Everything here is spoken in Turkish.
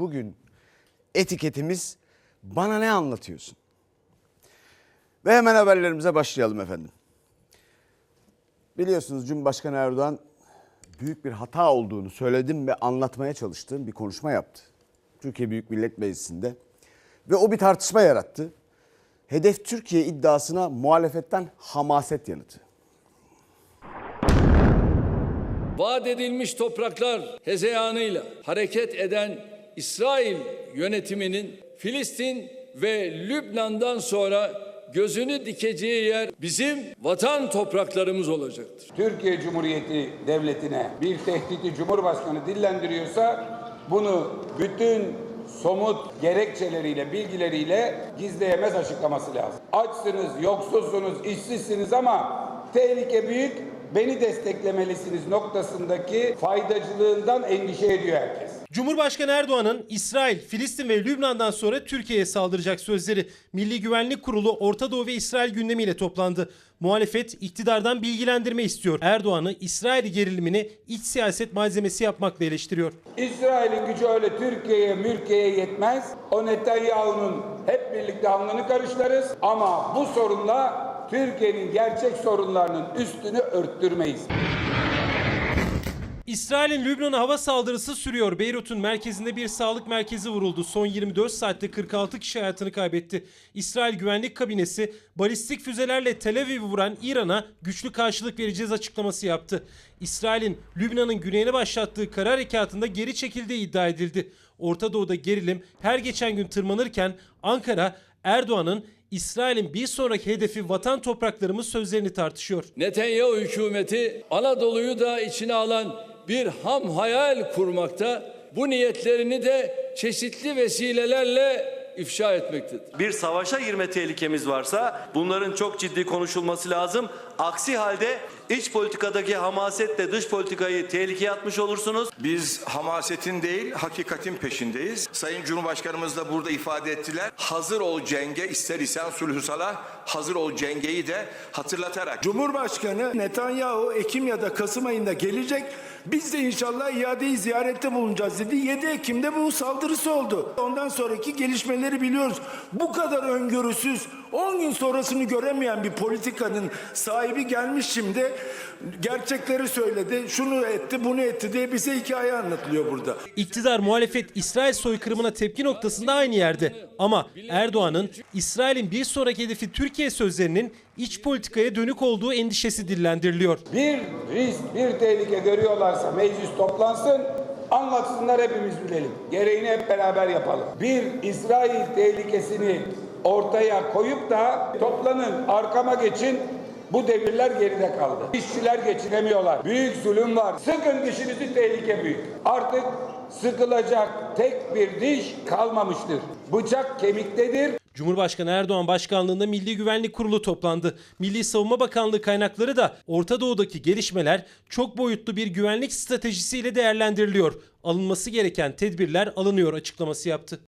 bugün etiketimiz bana ne anlatıyorsun? Ve hemen haberlerimize başlayalım efendim. Biliyorsunuz Cumhurbaşkanı Erdoğan büyük bir hata olduğunu söyledim ve anlatmaya çalıştığım bir konuşma yaptı. Türkiye Büyük Millet Meclisi'nde. Ve o bir tartışma yarattı. Hedef Türkiye iddiasına muhalefetten hamaset yanıtı. vaat edilmiş topraklar hezeyanıyla hareket eden İsrail yönetiminin Filistin ve Lübnan'dan sonra gözünü dikeceği yer bizim vatan topraklarımız olacaktır. Türkiye Cumhuriyeti Devleti'ne bir tehdidi Cumhurbaşkanı dillendiriyorsa bunu bütün somut gerekçeleriyle, bilgileriyle gizleyemez açıklaması lazım. Açsınız, yoksulsunuz, işsizsiniz ama tehlike büyük, beni desteklemelisiniz noktasındaki faydacılığından endişe ediyor herkes. Cumhurbaşkanı Erdoğan'ın İsrail, Filistin ve Lübnan'dan sonra Türkiye'ye saldıracak sözleri Milli Güvenlik Kurulu Orta Doğu ve İsrail gündemiyle toplandı. Muhalefet iktidardan bilgilendirme istiyor. Erdoğan'ı İsrail gerilimini iç siyaset malzemesi yapmakla eleştiriyor. İsrail'in gücü öyle Türkiye'ye, mülkeye yetmez. O Netanyahu'nun hep birlikte alnını karışlarız ama bu sorunla Türkiye'nin gerçek sorunlarının üstünü örttürmeyiz. İsrail'in Lübnan'a hava saldırısı sürüyor. Beyrut'un merkezinde bir sağlık merkezi vuruldu. Son 24 saatte 46 kişi hayatını kaybetti. İsrail Güvenlik Kabinesi balistik füzelerle Tel Aviv'i vuran İran'a güçlü karşılık vereceğiz açıklaması yaptı. İsrail'in Lübnan'ın güneyine başlattığı kara harekatında geri çekildiği iddia edildi. Orta Doğu'da gerilim her geçen gün tırmanırken Ankara Erdoğan'ın İsrail'in bir sonraki hedefi vatan topraklarımız sözlerini tartışıyor. Netanyahu hükümeti Anadolu'yu da içine alan bir ham hayal kurmakta. Bu niyetlerini de çeşitli vesilelerle ifşa etmektedir. bir savaşa girme tehlikemiz varsa bunların çok ciddi konuşulması lazım. Aksi halde iç politikadaki hamasetle dış politikayı tehlikeye atmış olursunuz. Biz hamasetin değil, hakikatin peşindeyiz. Sayın Cumhurbaşkanımız da burada ifade ettiler. Hazır ol cenge, ister isen sulhü salah, hazır ol cengeyi de hatırlatarak. Cumhurbaşkanı Netanyahu Ekim ya da Kasım ayında gelecek. Biz de inşallah iadeyi ziyarette bulunacağız dedi. 7 Ekim'de bu saldırısı oldu. Ondan sonraki gelişmeleri biliyoruz. Bu kadar öngörüsüz 10 gün sonrasını göremeyen bir politikanın sahibi gelmiş şimdi gerçekleri söyledi. Şunu etti bunu etti diye bize hikaye anlatılıyor burada. İktidar muhalefet İsrail soykırımına tepki noktasında aynı yerde. Ama Erdoğan'ın İsrail'in bir sonraki hedefi Türkiye sözlerinin iç politikaya dönük olduğu endişesi dillendiriliyor. Bir risk, bir tehlike görüyorlarsa meclis toplansın, anlatsınlar hepimiz bilelim. Gereğini hep beraber yapalım. Bir İsrail tehlikesini ortaya koyup da toplanın, arkama geçin, bu devirler geride kaldı. İşçiler geçinemiyorlar. Büyük zulüm var. Sıkın dişinizi tehlike büyük. Artık sıkılacak tek bir diş kalmamıştır. Bıçak kemiktedir. Cumhurbaşkanı Erdoğan başkanlığında Milli Güvenlik Kurulu toplandı. Milli Savunma Bakanlığı kaynakları da Orta Doğu'daki gelişmeler çok boyutlu bir güvenlik stratejisiyle değerlendiriliyor. Alınması gereken tedbirler alınıyor açıklaması yaptı.